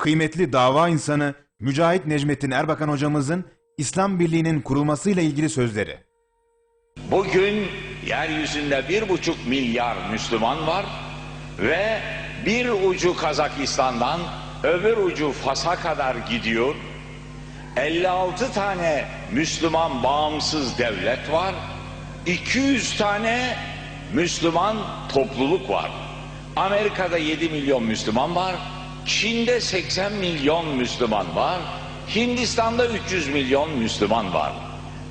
kıymetli dava insanı Mücahit Necmettin Erbakan hocamızın İslam Birliği'nin kurulmasıyla ilgili sözleri. Bugün yeryüzünde bir buçuk milyar Müslüman var ve bir ucu Kazakistan'dan öbür ucu Fas'a kadar gidiyor. 56 tane Müslüman bağımsız devlet var. 200 tane Müslüman topluluk var. Amerika'da 7 milyon Müslüman var. Çin'de 80 milyon Müslüman var. Hindistan'da 300 milyon Müslüman var.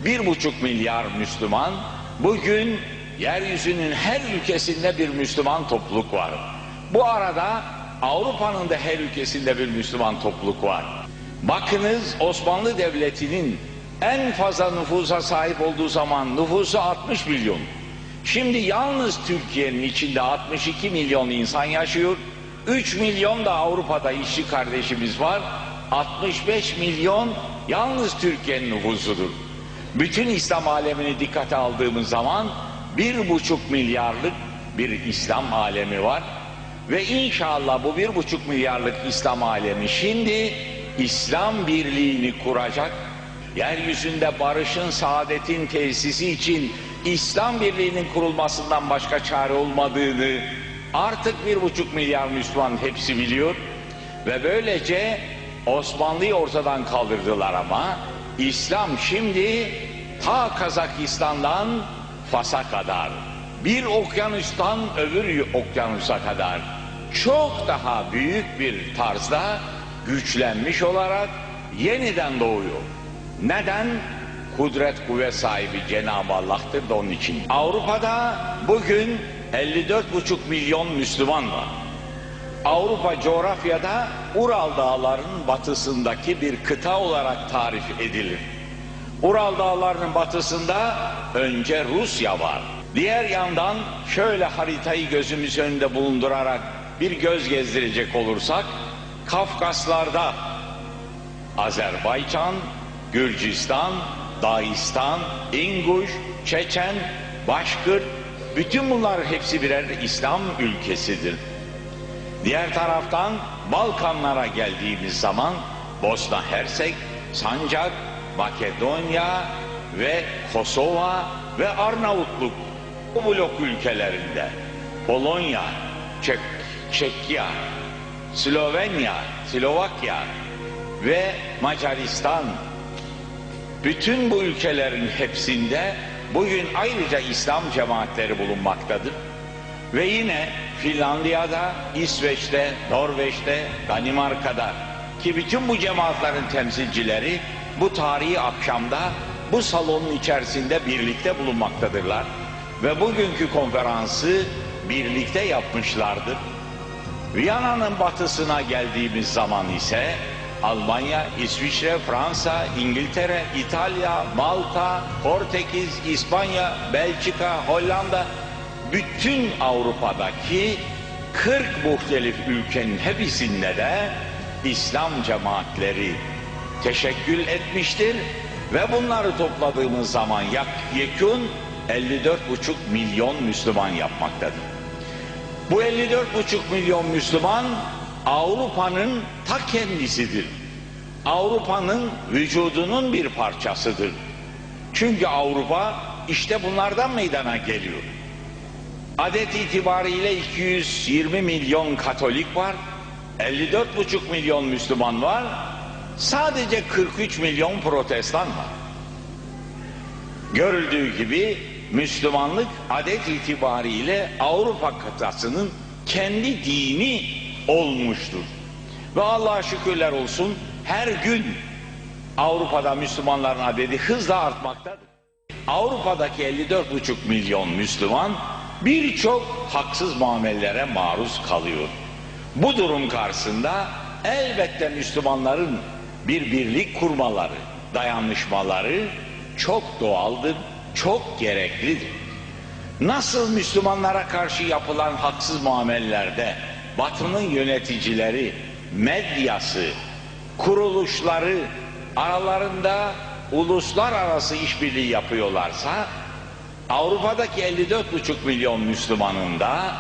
Bir buçuk milyar Müslüman bugün yeryüzünün her ülkesinde bir Müslüman topluluk var. Bu arada Avrupa'nın da her ülkesinde bir Müslüman topluluk var. Bakınız Osmanlı Devleti'nin en fazla nüfusa sahip olduğu zaman nüfusu 60 milyon. Şimdi yalnız Türkiye'nin içinde 62 milyon insan yaşıyor. 3 milyon da Avrupa'da işçi kardeşimiz var. 65 milyon yalnız Türkiye'nin nüfusudur. Bütün İslam alemini dikkate aldığımız zaman bir buçuk milyarlık bir İslam alemi var. Ve inşallah bu bir buçuk milyarlık İslam alemi şimdi İslam birliğini kuracak. Yeryüzünde barışın, saadetin tesisi için İslam birliğinin kurulmasından başka çare olmadığını artık bir buçuk milyar Müslüman hepsi biliyor. Ve böylece Osmanlı'yı ortadan kaldırdılar ama İslam şimdi ta Kazakistan'dan Fas'a kadar bir okyanustan öbür okyanusa kadar çok daha büyük bir tarzda güçlenmiş olarak yeniden doğuyor. Neden? Kudret kuvvet sahibi Cenab-ı Allah'tır da onun için. Avrupa'da bugün 54,5 milyon Müslüman var. Avrupa coğrafyada Ural Dağları'nın batısındaki bir kıta olarak tarif edilir. Ural Dağları'nın batısında önce Rusya var. Diğer yandan şöyle haritayı gözümüz önünde bulundurarak bir göz gezdirecek olursak Kafkaslarda Azerbaycan, Gürcistan, Dağistan, İnguş, Çeçen, Başkır bütün bunlar hepsi birer İslam ülkesidir. Diğer taraftan Balkanlara geldiğimiz zaman Bosna Hersek, Sancak, Makedonya ve Kosova ve Arnavutluk bu blok ülkelerinde Polonya, Çek, Çekya, Slovenya, Slovakya ve Macaristan bütün bu ülkelerin hepsinde bugün ayrıca İslam cemaatleri bulunmaktadır. Ve yine Finlandiya'da, İsveç'te, Norveç'te, Danimarka'da ki bütün bu cemaatlerin temsilcileri bu tarihi akşamda bu salonun içerisinde birlikte bulunmaktadırlar. Ve bugünkü konferansı birlikte yapmışlardır. Viyana'nın batısına geldiğimiz zaman ise Almanya, İsviçre, Fransa, İngiltere, İtalya, Malta, Portekiz, İspanya, Belçika, Hollanda bütün Avrupa'daki 40 muhtelif ülkenin hepsinde de İslam cemaatleri teşekkül etmiştir ve bunları topladığımız zaman yak yekun 54,5 milyon Müslüman yapmaktadır. Bu 54,5 milyon Müslüman Avrupa'nın ta kendisidir. Avrupa'nın vücudunun bir parçasıdır. Çünkü Avrupa işte bunlardan meydana geliyor. Adet itibariyle 220 milyon Katolik var, 54,5 milyon Müslüman var, sadece 43 milyon Protestan var. Görüldüğü gibi Müslümanlık adet itibariyle Avrupa kıtasının kendi dini olmuştur. Ve Allah'a şükürler olsun her gün Avrupa'da Müslümanların adedi hızla artmaktadır. Avrupa'daki 54,5 milyon Müslüman birçok haksız muamelelere maruz kalıyor. Bu durum karşısında elbette Müslümanların bir birlik kurmaları, dayanışmaları çok doğaldır, çok gereklidir. Nasıl Müslümanlara karşı yapılan haksız muamelelerde Batı'nın yöneticileri, medyası, kuruluşları aralarında uluslararası işbirliği yapıyorlarsa Avrupa'daki 54,5 milyon Müslümanın da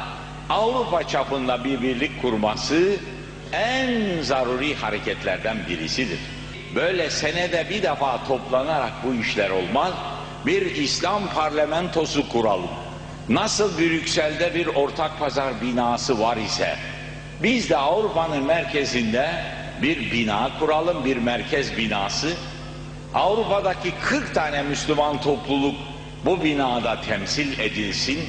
Avrupa çapında bir birlik kurması en zaruri hareketlerden birisidir. Böyle senede bir defa toplanarak bu işler olmaz. Bir İslam parlamentosu kuralım. Nasıl Brüksel'de bir ortak pazar binası var ise biz de Avrupa'nın merkezinde bir bina kuralım, bir merkez binası. Avrupa'daki 40 tane Müslüman topluluk bu binada temsil edilsin.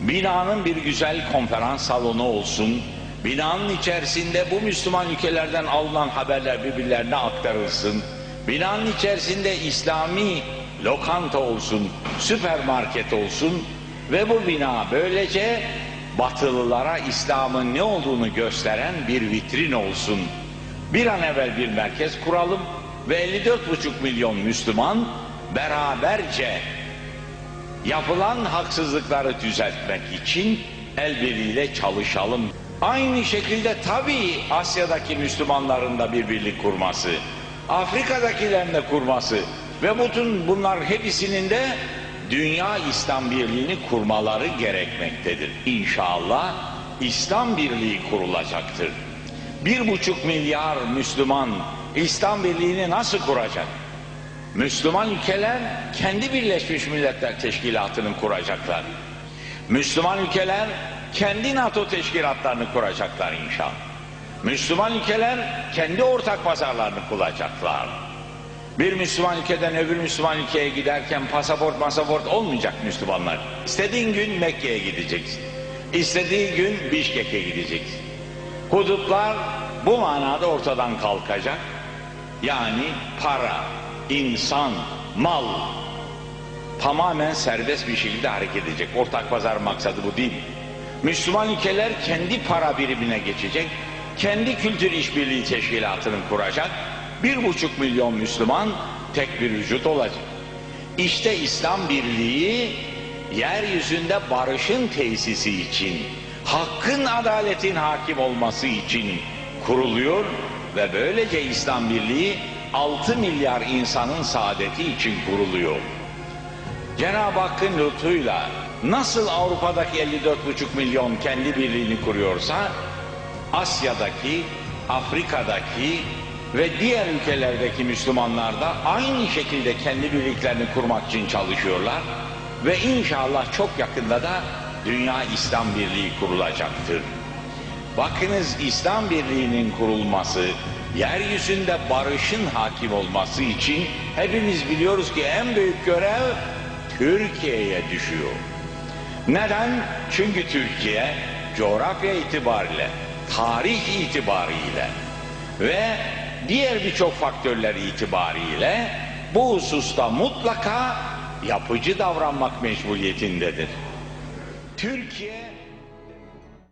Binanın bir güzel konferans salonu olsun. Binanın içerisinde bu Müslüman ülkelerden alınan haberler birbirlerine aktarılsın. Binanın içerisinde İslami lokanta olsun, süpermarket olsun ve bu bina böylece Batılılara İslam'ın ne olduğunu gösteren bir vitrin olsun. Bir an evvel bir merkez kuralım ve 54,5 milyon Müslüman beraberce yapılan haksızlıkları düzeltmek için el birliğiyle çalışalım. Aynı şekilde tabii Asya'daki Müslümanların da bir birlik kurması, Afrika'dakilerin de kurması ve bütün bunlar hepsinin de Dünya İslam Birliği'ni kurmaları gerekmektedir. İnşallah İslam Birliği kurulacaktır. Bir buçuk milyar Müslüman İslam Birliği'ni nasıl kuracak? Müslüman ülkeler kendi Birleşmiş Milletler Teşkilatı'nı kuracaklar. Müslüman ülkeler kendi NATO teşkilatlarını kuracaklar inşallah. Müslüman ülkeler kendi ortak pazarlarını kuracaklar. Bir Müslüman ülkeden öbür Müslüman ülkeye giderken pasaport masaport olmayacak Müslümanlar. İstediğin gün Mekke'ye gideceksin. İstediği gün Bişkek'e gideceksin. Hudutlar bu manada ortadan kalkacak. Yani para, insan, mal tamamen serbest bir şekilde hareket edecek. Ortak pazar maksadı bu değil. Müslüman ülkeler kendi para birimine geçecek. Kendi kültür işbirliği teşkilatını kuracak. Bir buçuk milyon Müslüman tek bir vücut olacak. İşte İslam Birliği yeryüzünde barışın tesisi için, hakkın adaletin hakim olması için kuruluyor ve böylece İslam Birliği 6 milyar insanın saadeti için kuruluyor. Cenab-ı Hakk'ın lütfuyla nasıl Avrupa'daki 54,5 milyon kendi birliğini kuruyorsa Asya'daki, Afrika'daki ve diğer ülkelerdeki Müslümanlar da aynı şekilde kendi birliklerini kurmak için çalışıyorlar ve inşallah çok yakında da Dünya İslam Birliği kurulacaktır. Bakınız İslam Birliği'nin kurulması, yeryüzünde barışın hakim olması için hepimiz biliyoruz ki en büyük görev Türkiye'ye düşüyor. Neden? Çünkü Türkiye coğrafya itibariyle, tarih itibariyle ve diğer birçok faktörler itibariyle bu hususta mutlaka yapıcı davranmak mecburiyetindedir. Türkiye